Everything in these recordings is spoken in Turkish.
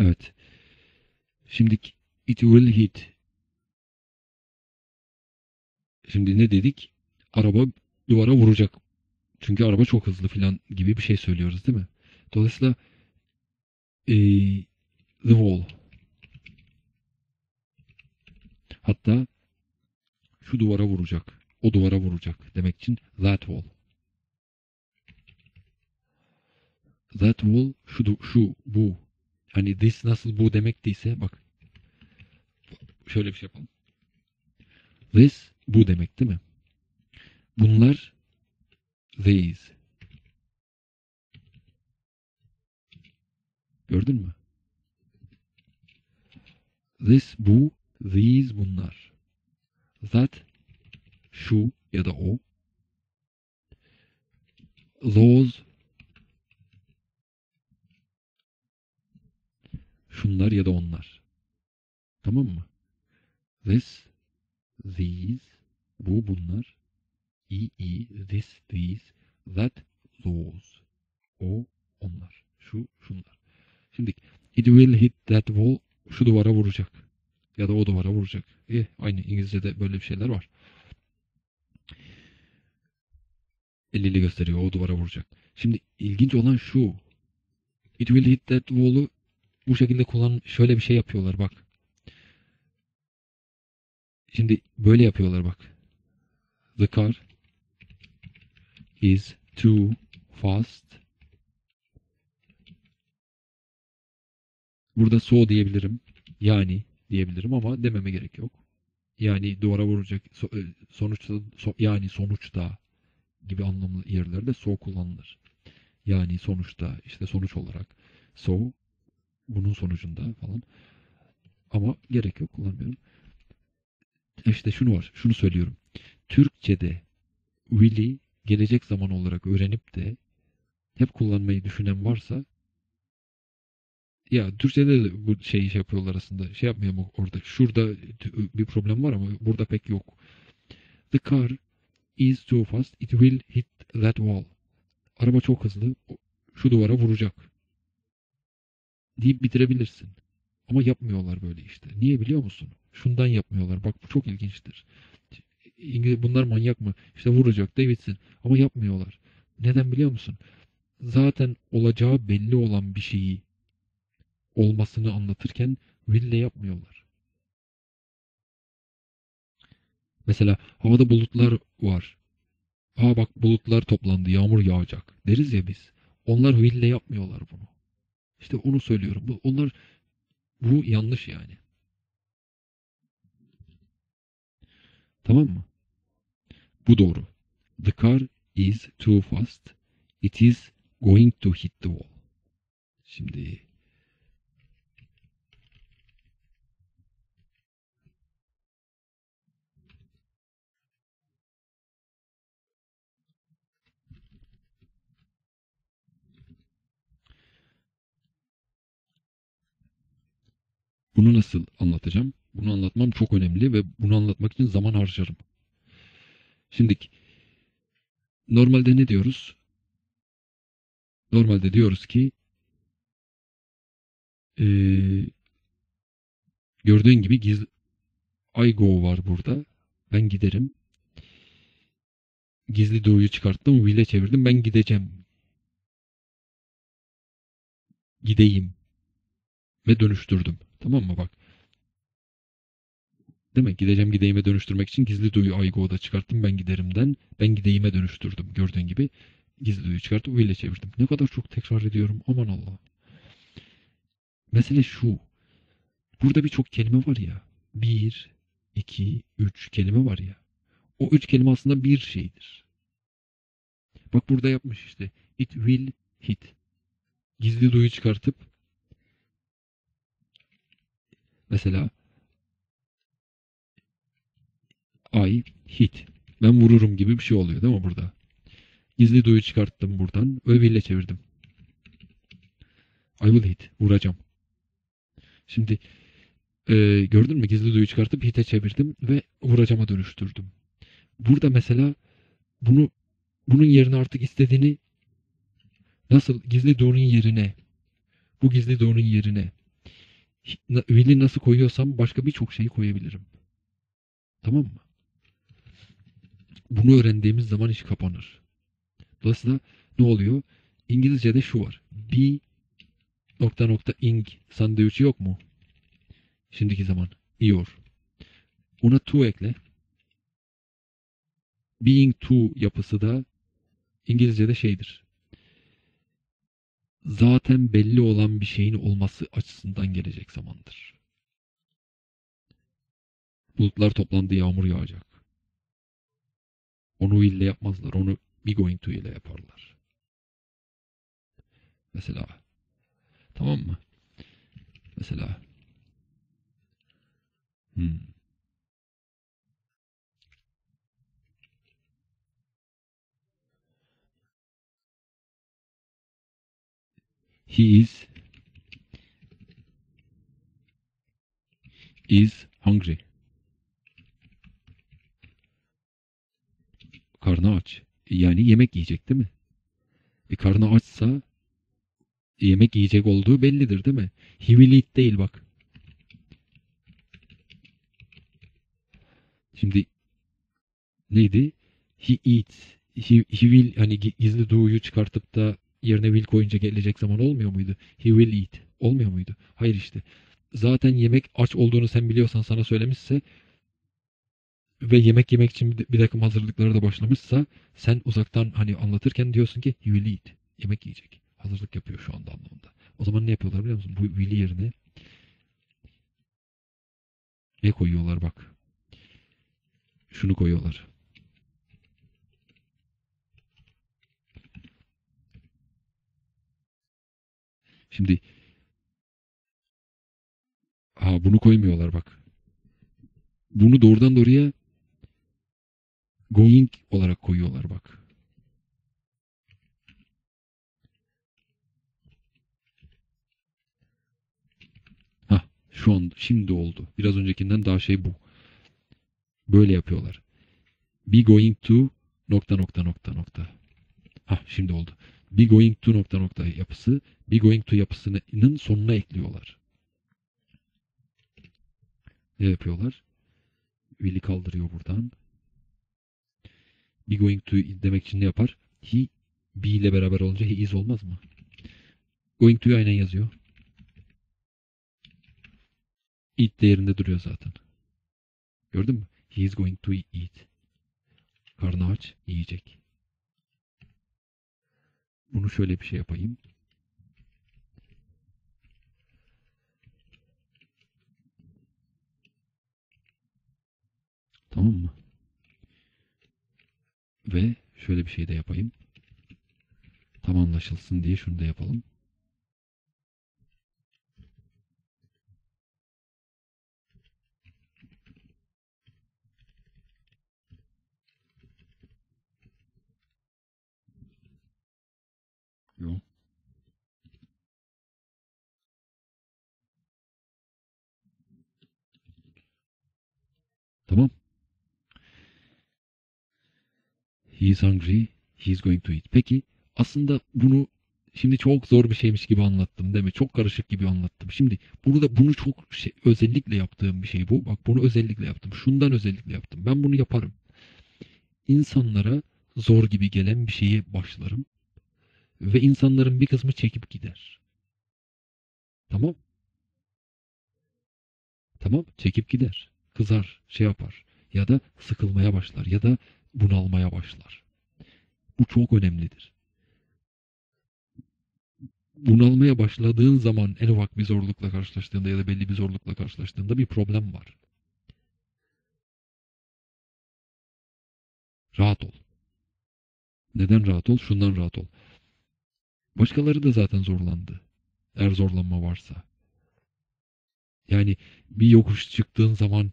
Evet. Şimdi it will hit. Şimdi ne dedik? Araba duvara vuracak. Çünkü araba çok hızlı filan gibi bir şey söylüyoruz değil mi? Dolayısıyla e, the wall. Hatta şu duvara vuracak. O duvara vuracak demek için that wall. That wall şu, şu bu. Hani this nasıl bu demek değilse bak. Şöyle bir şey yapalım. This bu demek değil mi? Bunlar these. Gördün mü? This bu, these bunlar. That şu ya da o. Those şunlar ya da onlar. Tamam mı? This, these, bu bunlar. I, i, this, these, that, those. O, onlar. Şu, şunlar. Şimdi it will hit that wall şu duvara vuracak. Ya da o duvara vuracak. Eh, aynı İngilizce'de böyle bir şeyler var. Eliyle gösteriyor o duvara vuracak. Şimdi ilginç olan şu. It will hit that wall'u bu şekilde kullan şöyle bir şey yapıyorlar bak. Şimdi böyle yapıyorlar bak. The car is too fast. Burada so diyebilirim. Yani diyebilirim ama dememe gerek yok. Yani duvara vuracak e, sonuçta so- yani sonuçta gibi anlamlı yerlerde so kullanılır. Yani sonuçta işte sonuç olarak so bunun sonucunda falan. Ama gerek yok kullanmıyorum. İşte şunu var. Şunu söylüyorum. Türkçe'de will'i gelecek zaman olarak öğrenip de hep kullanmayı düşünen varsa ya Türkçe'de de bu şeyi şey yapıyorlar aslında. Şey yapmıyor mu orada? Şurada bir problem var ama burada pek yok. The car is too fast. It will hit that wall. Araba çok hızlı. Şu duvara vuracak. Deyip bitirebilirsin. Ama yapmıyorlar böyle işte. Niye biliyor musun? Şundan yapmıyorlar. Bak bu çok ilginçtir. İngiliz bunlar manyak mı? İşte vuracak Davidson. Ama yapmıyorlar. Neden biliyor musun? Zaten olacağı belli olan bir şeyi olmasını anlatırken will'le yapmıyorlar. Mesela havada bulutlar var. Ha bak bulutlar toplandı, yağmur yağacak deriz ya biz. Onlar will'le yapmıyorlar bunu. İşte onu söylüyorum. Bu, onlar bu yanlış yani. Tamam mı? Bu doğru. The car is too fast. It is going to hit the wall. Şimdi Bunu nasıl anlatacağım? Bunu anlatmam çok önemli ve bunu anlatmak için zaman harcarım. Şimdi normalde ne diyoruz? Normalde diyoruz ki ee, gördüğün gibi gizli I go var burada. Ben giderim. Gizli doğuyu çıkarttım. Will'e çevirdim. Ben gideceğim. Gideyim. Ve dönüştürdüm. Tamam mı bak. Mi? Gideceğim gideyime dönüştürmek için gizli duyu aygo'da çıkarttım ben giderimden. Ben gideyime dönüştürdüm. Gördüğün gibi gizli duyu çıkartıp will'e çevirdim. Ne kadar çok tekrar ediyorum. Aman Allah. Mesele şu. Burada birçok kelime var ya. Bir, iki, üç kelime var ya. O üç kelime aslında bir şeydir. Bak burada yapmış işte. It will hit. Gizli duyu çıkartıp mesela I hit. Ben vururum gibi bir şey oluyor değil mi burada? Gizli duyu çıkarttım buradan. Will'e çevirdim. I will hit. Vuracağım. Şimdi e, gördün mü? Gizli duyu çıkartıp hit'e çevirdim ve vuracağıma dönüştürdüm. Burada mesela bunu bunun yerine artık istediğini nasıl gizli doğrunun yerine bu gizli doğrunun yerine will'i nasıl koyuyorsam başka birçok şeyi koyabilirim. Tamam mı? Bunu öğrendiğimiz zaman iş kapanır. Dolayısıyla ne oluyor? İngilizce'de şu var. Be nokta nokta ing sandviçi yok mu? Şimdiki zaman. Ior. Ona to ekle. Being to yapısı da İngilizce'de şeydir. Zaten belli olan bir şeyin olması açısından gelecek zamandır. Bulutlar toplandı yağmur yağacak. Onu ile yapmazlar. Onu be going to ile yaparlar. Mesela. Tamam mı? Mesela. Hmm. He is is hungry. Karnı aç. Yani yemek yiyecek değil mi? E karnı açsa yemek yiyecek olduğu bellidir değil mi? He will eat değil bak. Şimdi neydi? He eats. He, he will hani gizli do'yu çıkartıp da yerine will koyunca gelecek zaman olmuyor muydu? He will eat. Olmuyor muydu? Hayır işte. Zaten yemek aç olduğunu sen biliyorsan sana söylemişse ve yemek yemek için bir, takım hazırlıklara da başlamışsa sen uzaktan hani anlatırken diyorsun ki he will eat. Yemek yiyecek. Hazırlık yapıyor şu anda anlamında. O zaman ne yapıyorlar biliyor musun? Bu will yerine ne koyuyorlar bak. Şunu koyuyorlar. Şimdi ha bunu koymuyorlar bak. Bunu doğrudan doğruya going olarak koyuyorlar bak. Ha şu an şimdi oldu. Biraz öncekinden daha şey bu. Böyle yapıyorlar. Be going to nokta nokta nokta nokta. Ha şimdi oldu. Be going to nokta nokta yapısı be going to yapısının sonuna ekliyorlar. Ne yapıyorlar? Will'i kaldırıyor buradan. Be going to demek için ne yapar? He be ile beraber olunca he is olmaz mı? Going to'yu aynen yazıyor. Eat değerinde duruyor zaten. Gördün mü? He is going to eat. Karnı aç, yiyecek. Bunu şöyle bir şey yapayım. Tamam mı? Ve şöyle bir şey de yapayım. Tam anlaşılsın diye şunu da yapalım. Yok. Tamam. He is hungry. He is going to eat. Peki aslında bunu şimdi çok zor bir şeymiş gibi anlattım değil mi? Çok karışık gibi anlattım. Şimdi burada bunu çok şey, özellikle yaptığım bir şey bu. Bak bunu özellikle yaptım. Şundan özellikle yaptım. Ben bunu yaparım. İnsanlara zor gibi gelen bir şeye başlarım. Ve insanların bir kısmı çekip gider. Tamam. Tamam çekip gider. Kızar, şey yapar. Ya da sıkılmaya başlar. Ya da bunalmaya başlar. Bu çok önemlidir. Bunalmaya başladığın zaman en ufak bir zorlukla karşılaştığında ya da belli bir zorlukla karşılaştığında bir problem var. Rahat ol. Neden rahat ol? Şundan rahat ol. Başkaları da zaten zorlandı. Eğer zorlanma varsa. Yani bir yokuş çıktığın zaman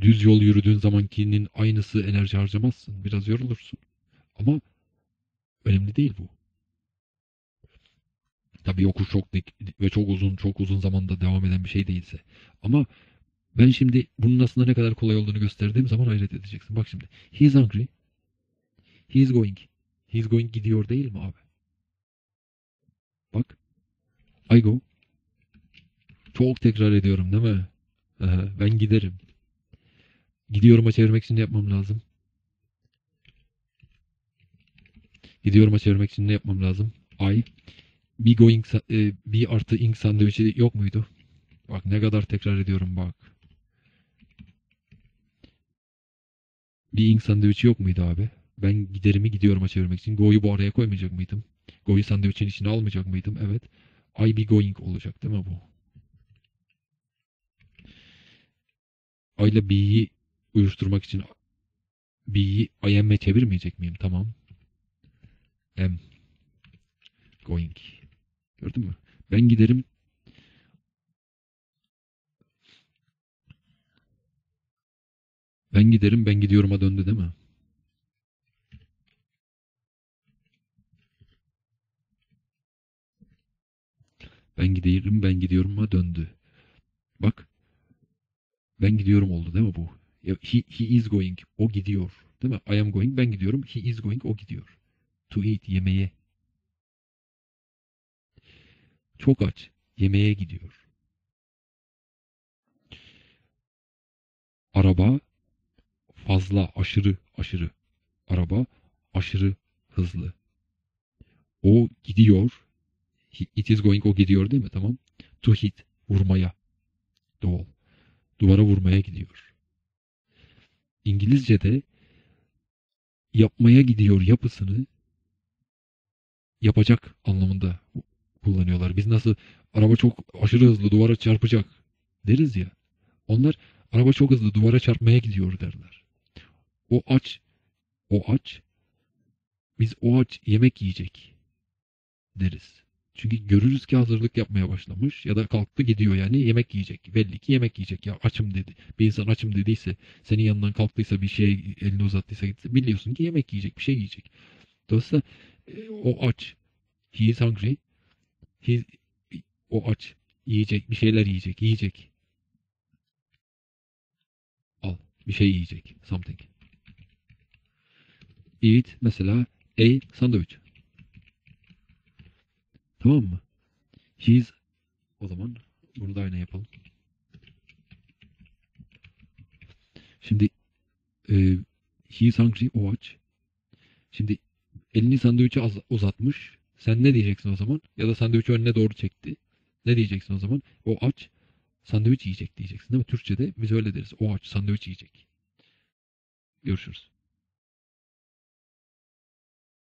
düz yol yürüdüğün zamankinin aynısı enerji harcamazsın. Biraz yorulursun. Ama önemli değil bu. Tabii yokuş çok dik ve çok uzun, çok uzun zamanda devam eden bir şey değilse. Ama ben şimdi bunun aslında ne kadar kolay olduğunu gösterdiğim zaman hayret edeceksin. Bak şimdi. He is hungry. He is going. He is going gidiyor değil mi abi? Bak. I go. Çok tekrar ediyorum değil mi? Ben giderim. Gidiyorum'a çevirmek için ne yapmam lazım? Gidiyorum'a çevirmek için ne yapmam lazım? I be going e, be artı ing sandviçi yok muydu? Bak ne kadar tekrar ediyorum bak. Bir ing sandviçi yok muydu abi? Ben giderimi gidiyorum'a çevirmek için go'yu bu araya koymayacak mıydım? Go'yu sandviçin içine almayacak mıydım? Evet. I be going olacak değil mi bu? I ile be'yi uyuşturmak için be'yi I am'e çevirmeyecek miyim? Tamam. Am going. Gördün mü? Ben giderim. Ben giderim, ben gidiyorum'a döndü değil mi? Ben giderim, ben gidiyorum'a döndü. Bak. Ben gidiyorum oldu değil mi bu? He, he is going. O gidiyor. Değil mi? I am going. Ben gidiyorum. He is going. O gidiyor. To eat. Yemeğe. Çok aç. Yemeğe gidiyor. Araba fazla, aşırı, aşırı. Araba aşırı hızlı. O gidiyor. It is going. O gidiyor değil mi? Tamam. To hit. Vurmaya. Doğal. Duvara vurmaya gidiyor. İngilizce'de yapmaya gidiyor yapısını yapacak anlamında kullanıyorlar. Biz nasıl araba çok aşırı hızlı duvara çarpacak deriz ya. Onlar araba çok hızlı duvara çarpmaya gidiyor derler. O aç, o aç. Biz o aç yemek yiyecek deriz. Çünkü görürüz ki hazırlık yapmaya başlamış ya da kalktı gidiyor yani yemek yiyecek. Belli ki yemek yiyecek ya açım dedi. Bir insan açım dediyse senin yanından kalktıysa bir şey elini uzattıysa gitse biliyorsun ki yemek yiyecek bir şey yiyecek. Dolayısıyla e, o aç. He is hungry. He, o aç. Yiyecek bir şeyler yiyecek. Yiyecek. Al. Bir şey yiyecek. Something. Eat mesela a sandwich. Tamam mı? He's o zaman bunu da aynı yapalım. Şimdi e, he's hungry o aç. Şimdi elini sandviçe uzatmış. Sen ne diyeceksin o zaman? Ya da sandviçi önüne doğru çekti. Ne diyeceksin o zaman? O aç sandviç yiyecek diyeceksin değil mi? Türkçe'de biz öyle deriz. O aç sandviç yiyecek. Görüşürüz.